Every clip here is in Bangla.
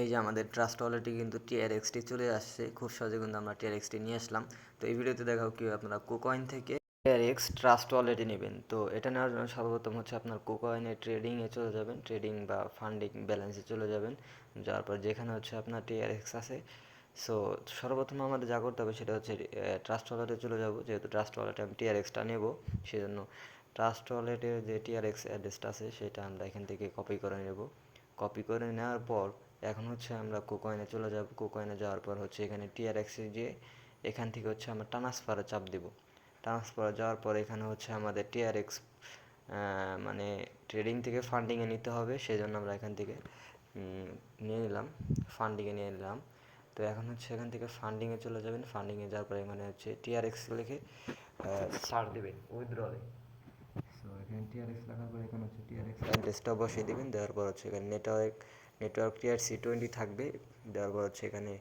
এই যে আমাদের ট্রাস্ট ওয়ালেটে কিন্তু টিআরএক্সটি চলে আসছে। খুব সহজে কিন্তু আমরা টিআরএক্সটি নিয়ে আসলাম। তো এই ভিডিওতে দেখাও কি আপনারা কোকয়েন থেকে টিআরএক্স ট্রাস্ট ওয়ালেটে নেবেন। তো এটা নেওয়ার জন্য সর্বপ্রথম হচ্ছে আপনার কোকয়েনে ট্রেডিংয়ে চলে যাবেন। ট্রেডিং বা ফান্ডিং ব্যালেন্সে চলে যাবেন। যাওয়ার পর যেখানে হচ্ছে আপনার টিআরএক্স আছে। সো সর্বপ্রথম আমাদের যা করতে হবে সেটা হচ্ছে ট্রাস্ট ওয়ালেটে চলে যাব। যেহেতু ট্রাস্ট ওয়ালেটে আমি টিআরএক্সটা নেব, সেজন্য ট্রাস্ট ওয়ালেটের যে টিআরএক্স অ্যাড্রেসটা আছে, সেটা আমরা এখান থেকে কপি করে নেব। কপি করে নেওয়ার পর এখন হচ্ছে আমরা কোকয়েনে চলে যাব। কোকয়েনে যাওয়ার পর হচ্ছে এখানে টিআরএক্সে যে এখান থেকে হচ্ছে আমরা ট্রান্সফারে চাপ দেব। ট্রান্সফারে যাওয়ার পর এখানে হচ্ছে আমাদের টিআরএক্স মানে ট্রেডিং থেকে ফান্ডিংয়ে নিতে হবে। সেজন্য আমরা এখান থেকে নিয়ে নিলাম ফান্ডিংয়ে নিয়ে নিলাম। তো এখন হচ্ছে এখান থেকে ফান্ডিংয়ে চলে যাবেন। ফান্ডিংয়ে যাওয়ার পর এখানে হচ্ছে টিআরএক্স লিখে সার দেবেন উইথড্রলে সো এখানে টিআরএক্স লেখার পর এখানে হচ্ছে টিআরএক্স অ্যাড্রেসটা বসিয়ে দেবেন। দেওয়ার পর হচ্ছে এখানে network network tier C twenty থাকবে। দেওয়ার পর হচ্ছে এখানে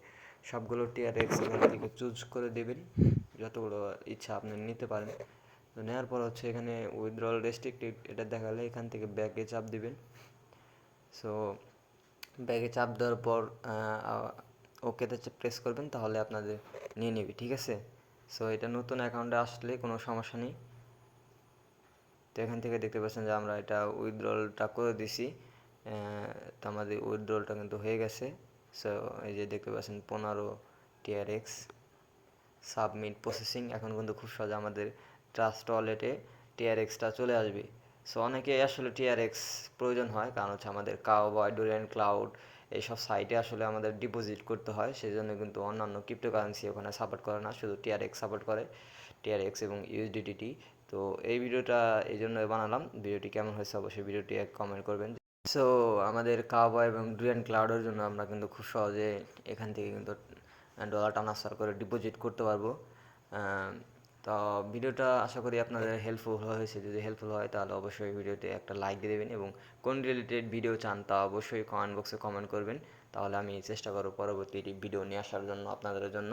সবগুলো টিআরএক্স এখান থেকে চুজ করে দেবেন, যতগুলো ইচ্ছা আপনি নিতে পারেন। তো নেওয়ার পর হচ্ছে এখানে উইথড্রল রেস্ট্রিক্টেড এটা দেখালে এখান থেকে ব্যাগে চাপ দিবেন। সো ব্যাগে চাপ দেওয়ার পর ওকেতে প্রেস করবেন, তাহলে আপনাদের নিয়ে নেবে, ঠিক আছে? সো এটা নতুন অ্যাকাউন্টে আসলে কোনো সমস্যা নেই। তো এখান থেকে দেখতে পাচ্ছেন যে আমরা এটা উইথড্রলটা করে দিছি। তো আমাদের উইথড্রলটা কিন্তু হয়ে গেছে। সো এই যে দেখতে পাচ্ছেন, পনেরো টিআরএক্স সাবমিট প্রসেসিং এখন কিন্তু খুব সহজে আমাদের ট্রাস্ট ওয়ালেটে টিআরএক্সটা চলে আসবে। সো অনেকে আসলে টিআরএক্স প্রয়োজন হয়, কারণ হচ্ছে আমাদের কাও বা ডোরিয়ান ক্লাউড এইসব সাইটে আসলে আমাদের ডিপোজিট করতে হয়। সেই জন্য কিন্তু অন্যান্য ক্রিপ্টোকারেন্সি ওখানে সাপোর্ট করে না, শুধু টিআরএক্স সাপোর্ট করে টিআরএক্স এবং ইউএসডিটি তো, এই ভিডিওটা এই জন্য বানালাম। ভিডিওটি কেমন হয়েছে অবশ্যই ভিডিওটি এক কমেন্ট করবেন। সো আমাদের কাওয়া এবং ডুয়ান ক্লাউডের জন্য আমরা কিন্তু খুব সহজে এখান থেকে কিন্তু ডলার ট্রান্সফার করে ডিপোজিট করতে পারব। তো ভিডিওটা আশা করি আপনাদের হেল্পফুল হয়েছে। যদি হেল্পফুল হয়, তাহলে অবশ্যই ভিডিওতে একটা লাইক দিয়ে দেবেন এবং কোন রিলেটেড ভিডিও চান, তা অবশ্যই কমেন্ট বক্সে কমেন্ট করবেন। তাহলে আমি চেষ্টা করব পরবর্তী ভিডিও নিয়ে আসার জন্য, আপনাদের জন্য।